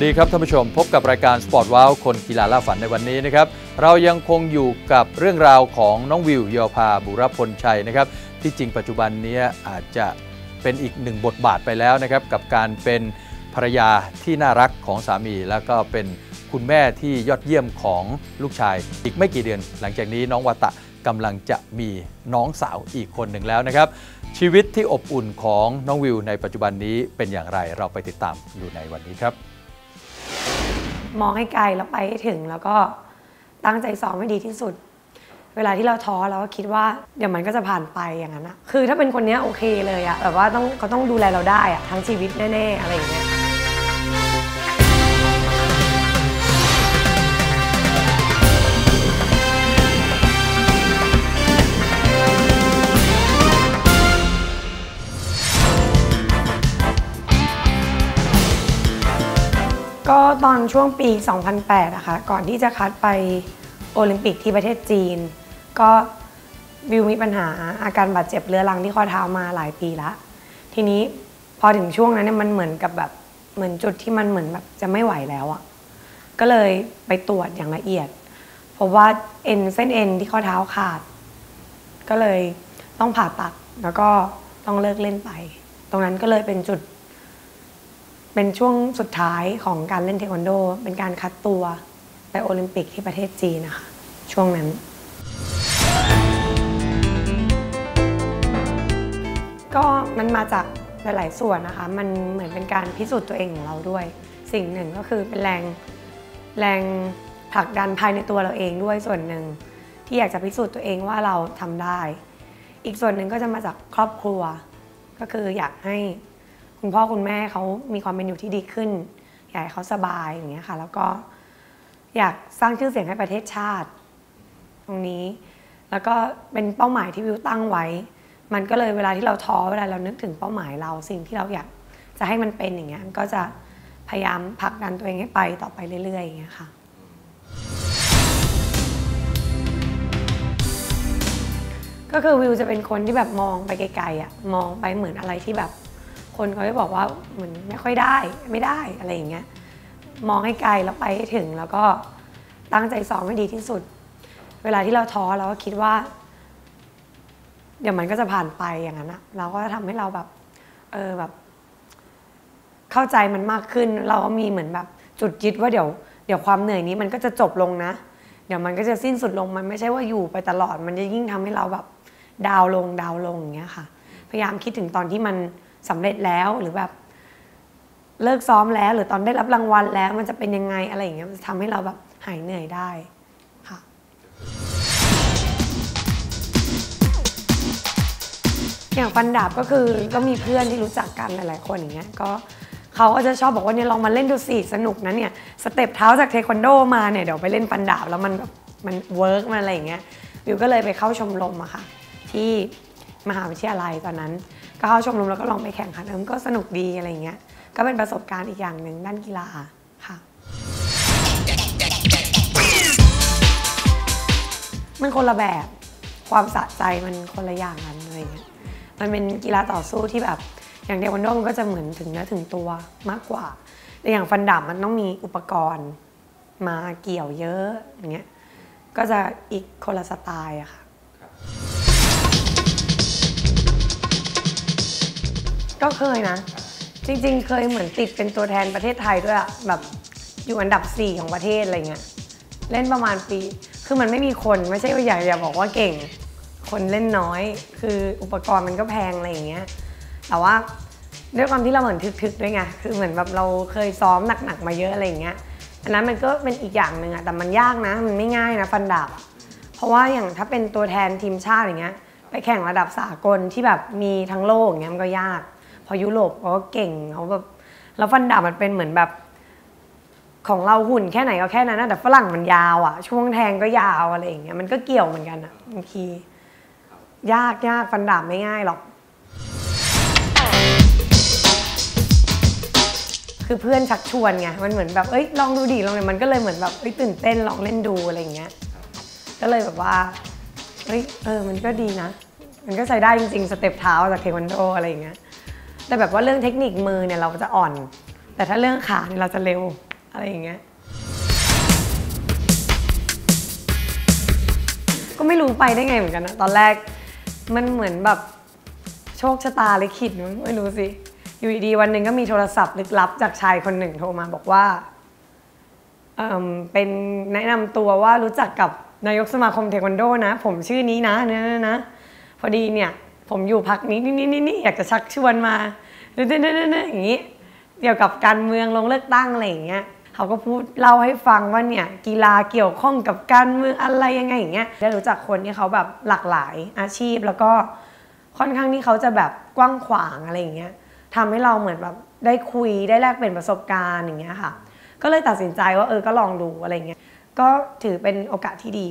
วัสดีครับท่านผู้ชมพบกับรายการ Sport Wow คนกีฬาล่าฝันในวันนี้นะครับเรายังคงอยู่กับเรื่องราวของน้องวิวเยาวภาบุรพลชัยนะครับที่จริงปัจจุบันนี้อาจจะเป็นอีกหนึ่งบทบาทไปแล้วนะครับกับการเป็นภรรยาที่น่ารักของสามี แล้วก็เป็นคุณแม่ที่ยอดเยี่ยมของลูกชาย อีกไม่กี่เดือน หลังจากนี้น้องวาตะกำลังจะมีน้องสาวอีกคนหนึ่งแล้วนะครับชีวิตที่อบอุ่นของน้องวิวในปัจจุบันนี้เป็นอย่างไรเราไปติดตามดูในวันนี้ครับ มองให้ไกลแล้วไปให้ถึง แล้วก็ตั้งใจซ้อมให้ดีที่สุด เวลาที่เราท้อเราก็คิดว่าเดี๋ยวมันก็จะผ่านไปอย่างนั้นอะคือถ้าเป็นคนเนี้ยโอเคเลยอะแบบว่าต้องเขาต้องดูแลเราได้อะทั้งชีวิตแน่ๆอะไรอย่างเงี้ย ตอนช่วงปี 2008นะคะก่อนที่จะคัดไปโอลิมปิกที่ประเทศจีน ก็วิวมีปัญหาอาการบาดเจ็บเรื้อรังที่ข้อเท้ามาหลายปีละ ทีนี้พอถึงช่วงนั้นเนี่ยมันเหมือนกับแบบเหมือนจุดที่มันเหมือนแบบจะไม่ไหวแล้วอะ่ะก็เลยไปตรวจอย่างละเอียดพบว่าเอ็นเส้นเอ็นที่ข้อเท้าขาด ก็เลยต้องผ่าตัดแล้วก็ต้องเลิกเล่นไป ตรงนั้นก็เลยเป็นจุด เป็นช่วงสุดท้ายของการเล่นเทควันโด เป็นการคัดตัวไปโอลิมปิกที่ประเทศจีนนะคะ ช่วงนั้น ก็มันมาจากหลายๆส่วนนะคะ มันเหมือนเป็นการพิสูจน์ตัวเองของเราด้วย สิ่งหนึ่งก็คือเป็นแรงแรงผลักดันภายในตัวเราเองด้วยส่วนหนึ่ง ที่อยากจะพิสูจน์ตัวเองว่าเราทำได้ อีกส่วนหนึ่งก็จะมาจากครอบครัว ก็คืออยากให้ คุณพ่อคุณแม่เขามีความเป็นอยู่ที่ดีขึ้น อยากให้เขาสบายอย่างเงี้ยค่ะ แล้วก็อยากสร้างชื่อเสียงให้ประเทศชาติ ตรงนี้ แล้วก็เป็นเป้าหมายที่วิวตั้งไว้ มันก็เลยเวลาที่เราท้อเวลาเรานึกถึงเป้าหมายเราสิ่งที่เราอยากจะให้มันเป็นอย่างเงี้ยก็จะพยายามผลักดันตัวเองให้ไปต่อไปเรื่อยๆอย่างเงี้ยค่ะก็คือวิวจะเป็นคนที่แบบมองไปไกลๆอะมองไปเหมือนอะไรที่แบบ คนเขาจะบอกว่าเหมือนไม่ค่อยได้ไม่ได้อะไรอย่างเงี้ยมองให้ไกลแล้วไปให้ถึงแล้วก็ตั้งใจซ้อมให้ดีที่สุด เวลาที่เราท้อเราก็คิดว่า เดี๋ยวมันก็จะผ่านไปอย่างนั้นอะเราก็จะทำให้เราแบบเออแบบ เข้าใจมันมากขึ้น เราก็มีเหมือนแบบจุดยึดว่าเดี๋ยว เดี๋ยวความเหนื่อยนี้มันก็จะจบลงนะ เดี๋ยวมันก็จะสิ้นสุดลงมันไม่ใช่ว่าอยู่ไปตลอด มันจะยิ่งทำให้เราแบบดาวลงดาวลงอย่างเงี้ยค่ะ พยายามคิดถึงตอนที่มัน สำเร็จแล้วหรือแบบเลิกซ้อมแล้ว หรือตอนได้รับรางวัลแล้วมันจะเป็นยังไงอะไรอย่างเงี้ยมันจะทำให้เราแบบหายเหนื่อยได้ค่ะอย่างฟันดาบก็คือก็มีเพื่อนที่รู้จักกันหลาย ๆ คนอย่างเงี้ยก็เขาก็จะชอบบอกว่าเนี่ยลองมาเล่นดูสิสนุกนะเนี่ยสเต็ปเท้าจากเทควันโดมาเนี่ยเดี๋ยวไปเล่นฟันดาบแล้วมันแบบมันเวิร์กมันอะไรอย่างเงี้ยวิวก็เลยไปเข้าชมรมอะค่ะที่มหาวิทยาลัยตอนนั้น ก็เข้าชมรมแล้วก็ลองไปแข่งขันเออมันก็สนุกดีอะไรเงี้ยก็เป็นประสบการณ์อีกอย่างหนึ่งด้านกีฬาค่ะ มันคนละแบบความสะใจมันคนละอย่างกันอะไรเงี้ยมันเป็นกีฬาต่อสู้ที่แบบอย่างเทควันโดมันก็จะเหมือนถึงเนื้อถึงตัวมากกว่าแต่อย่างฟันดาบมันต้องมีอุปกรณ์มาเกี่ยวเยอะอย่างเงี้ยก็จะอีกคนละสไตล์อะค่ะ ก็เคยนะ จริงๆ เคยเหมือนติดเป็นตัวแทนประเทศไทยด้วยอะแบบอยู่อันดับ 4 ของประเทศอะไรเงี้ยเล่นประมาณปี คือมันไม่มีคนไม่ใช่ว่าอยากอย่าบอกว่าเก่ง คนเล่นน้อย คืออุปกรณ์มันก็แพงอะไรอย่างเงี้ยแต่ว่าด้วยความที่เราเหมือนทึกๆด้วยไงคือเหมือนแบบเราเคยซ้อมหนักๆมาเยอะอะไรอย่างเงี้ยอันนั้นมันก็เป็นอีกอย่างหนึ่งอะแต่มันยากนะ มันไม่ง่ายนะฟันดาบเพราะว่าอย่างถ้าเป็นตัวแทนทีมชาติอย่างเงี้ยไปแข่งระดับสากลที่แบบมีทั้งโลกอย่างเงี้ยมันก็ยาก พอยุโรปเขาก็เก่งเขาแบบแล้วฟันดาบมันเป็นเหมือนแบบ ของเราหุ่นแค่ไหนก็แค่นั้นนะแต่ฝรั่งมันยาวอะช่วงแทงก็ยาวอะไรอย่างเงี้ยมันก็เกี่ยวเหมือนกันอะบางทียากยากฟันดาบไม่ง่ายหรอก คือเพื่อนชักชวนไงมันเหมือนแบบเอ้ยลองดูดิลองเนี่ยมันก็เลยเหมือนแบบเอ้ยตื่นเต้นลองเล่นดูอะไรอย่างเงี้ยก็เลยแบบว่าเฮ้ยเออมันก็ดีนะ มันก็ใช้ได้จริงๆสเต็ปเท้าจากเทควันโดอะไรอย่างเงี้ย แต่แบบว่าเรื่องเทคนิคมือเนี่ยเราจะอ่อน แต่ถ้าเรื่องขาเนี่ยเราจะเร็วอะไรอย่างเงี้ย ก็ไม่รู้ไปได้ไงเหมือนกันนะตอนแรกมันเหมือนแบบโชคชะตาลิขิตไม่รู้สิ อยู่ดีๆวันหนึ่งก็มีโทรศัพท์ลึกลับจากชายคนหนึ่งโทรมาบอกว่าเเป็นแนะนำตัวว่ารู้จักกับนายกสมาคมเทควันโดนะ ผมชื่อนี้นะเนี่ยนะนะพอดีเนี่ย ผมอยู่พักนี้นี่นี่นี่อยากจะชักชวนมาเน่เน่เน่อย่างนี้เกี่ยวกับการเมืองลงเลือกตั้งอะไรอย่างเงี้ยเขาก็พูดเล่าให้ฟังว่าเนี่ยกีฬาเกี่ยวข้องกับการเมืองอะไรยังไงอย่างเงี้ยได้รู้จักคนที่เขาแบบหลากหลายอาชีพแล้วก็ค่อนข้างที่เขาจะแบบกว้างขวางอะไรอย่างเงี้ยทำให้เราเหมือนแบบได้คุยได้แลกเปลี่ยนประสบการณ์อย่างเงี้ยค่ะ ก็เลยตัดสินใจว่าเออก็ลองดูอะไรเงี้ยก็ถือเป็นโอกาสที่ดี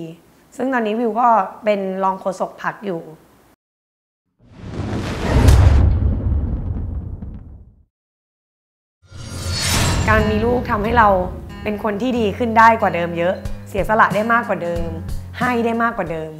ซึ่งตอนนี้วิวก็เป็นรองโฆษกพักอยู่ การมีลูกทำให้เราเป็นคนที่ดีขึ้นได้กว่าเดิมเยอะ เสียสละได้มากกว่าเดิม ให้ได้มากกว่าเดิม